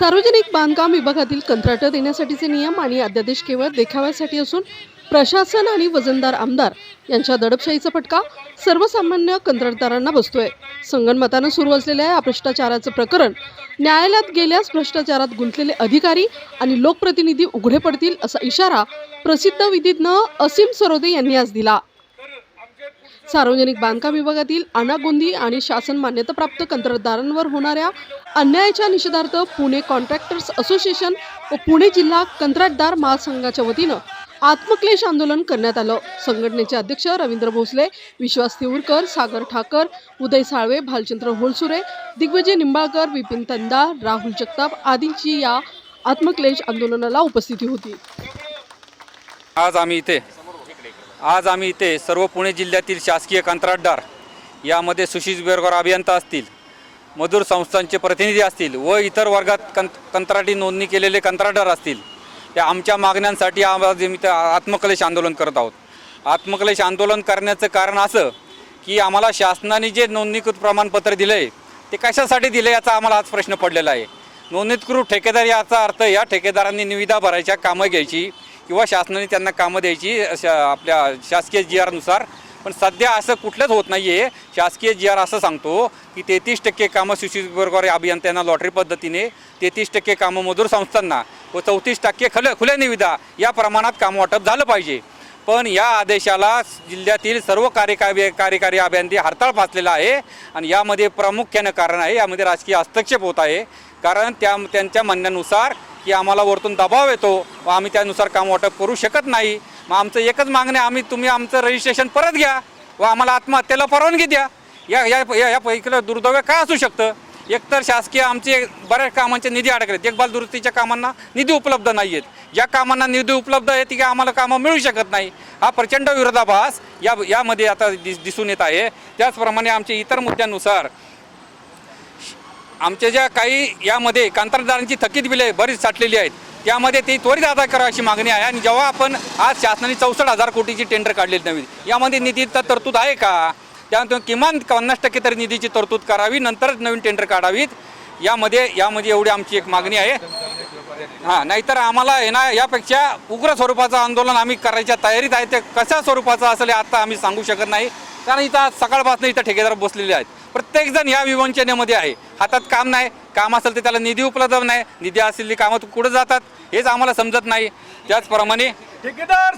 सार्वजनिक बांधकाम विभागातील कंत्राटं देण्यासाठीचे नियम आणि अध्यादेश केवळ देखाव्यासाठी असून प्रशासन आणि वजनदार आमदार यांच्या दडपशाहीचा फटका सर्वसामान्य कंत्राटदारांना बसतोय. संगणमतानं सुरू असलेल्या या भ्रष्टाचाराचं प्रकरण न्यायालयात गेल्यास भ्रष्टाचारात गुंतलेले अधिकारी आणि लोकप्रतिनिधी उघडे पडतील असा इशारा प्रसिद्ध विधीज्ञ असीम सरोदे यांनी आज दिला. सार्वजनिक बांधकाम विभागातील अनागोंदी आणि शासन मान्यताप्राप्त कंत्राटदारांवर होणाऱ्या अन्यायाच्या निषेधार्थ पुणे कॉन्ट्रॅक्टर्स असोसिएशन व पुणे जिल्हा कंत्राटदार महासंघाच्या वतीनं आत्मक्लेश आंदोलन करण्यात आलं. संघटनेचे अध्यक्ष रवींद्र भोसले विश्वास तिऊरकर सागर ठाकर उदय साळवे भालचंद्र होळसुरे दिग्विजय निंबाळकर विपिन तंदा राहुल जगताप आदींची या आत्मक्लेश आंदोलनाला उपस्थिती होती. आज आम्ही इथे आज आम्ही इथे सर्व पुणे जिल्ह्यातील शासकीय कंत्राटदार यामध्ये सुशील बेरकर अभियंता असतील मजूर संस्थांचे प्रतिनिधी असतील व इतर वर्गात कं कंत्राटी नोंदणी केलेले कंत्राटदार असतील त्या आमच्या मागण्यांसाठी आज आम्ही आत्मकलेश आंदोलन करत आहोत. आत्मकलेश आंदोलन करण्याचं कारण असं की आम्हाला शासनाने जे नोंदणीकृत प्रमाणपत्र दिलं आहे ते कशासाठी दिलं याचा आम्हाला आज प्रश्न पडलेला आहे. नोंदणीकृत ठेकेदार याचा अर्थ या ठेकेदारांनी निविदा भरायच्या कामं घ्यायची किंवा शासनाने त्यांना कामं द्यायची अशा आपल्या शासकीय जी आरनुसार. पण सध्या असं कुठलंच होत नाही आहे शासकीय जी आर असं सांगतो की तेहतीस टक्के कामं सुशील अभियंत्यांना लॉटरी पद्धतीने तेहतीस टक्के कामं मजूर संस्थांना व चौतीस टक्के खुल्या खुल्या निविदा या प्रमाणात कामं वाटप झालं पाहिजे. पण या आदेशाला जिल्ह्यातील सर्व कार्यकारी कार्यकारी अभियंते हरताळ फासलेला आहे आणि यामध्ये प्रामुख्यानं कारण आहे. यामध्ये राजकीय हस्तक्षेप होत आहे. कारण त्या त्यांच्या म्हणण्यानुसार की आम्हाला वरतून दबाव येतो व आम्ही त्यानुसार काम वाटप करू शकत नाही. मग आमचं एकच मागणं आहे, आम्ही तुम्ही आमचं रजिस्ट्रेशन परत घ्या व आम्हाला आत्महत्येला परवानगी द्या. या या या या पैकीला दुर्दैव काय असू शकतं? एकतर शासकीय आमचे बऱ्याच कामांचे निधी अडकले देखभाल दुरुस्तीच्या कामांना निधी उपलब्ध नाही आहेत ज्या कामांना निधी उपलब्ध आहे ती आम्हाला कामं मिळू शकत नाही. हा प्रचंड विरोधाभास या यामध्ये आता दिस दिसून येत आहे. त्याचप्रमाणे आमच्या इतर मुद्द्यांनुसार आमच्या ज्या काही यामध्ये कंत्राटदारांची थकीत बिले बरीच साठलेली आहेत त्यामध्ये ती त्वरित अदा करा अशी मागणी आहे. आणि जेव्हा आपण आज शासनाने चौसष्ट हजार कोटीची टेंडर काढलेली नवीन यामध्ये निधी तर तरतूद आहे का? त्यानंतर किमान पन्नास टक्के तरी निधीची तरतूद करावी नंतरच नवीन टेंडर काढावीत. यामध्ये यामध्ये एवढी आमची एक मागणी आहे. हां नाहीतर आम्हाला आहे ना यापेक्षा उग्र स्वरूपाचं आंदोलन आम्ही करायच्या तयारीत आहे. ते कशा स्वरूपाचं असेल आता आम्ही सांगू शकत नाही. कारण इथं आज सकाळपासून इथं ठेकेदार बसलेले आहेत. प्रत्येकजण या विवंचनेमध्ये आहे. हातात काम नाही. काम असेल तर त्याला निधी उपलब्ध नाही. निधी असलेली कामं कुठं जातात. हेच आम्हाला समजत नाही. त्याचप्रमाणे ठेकेदार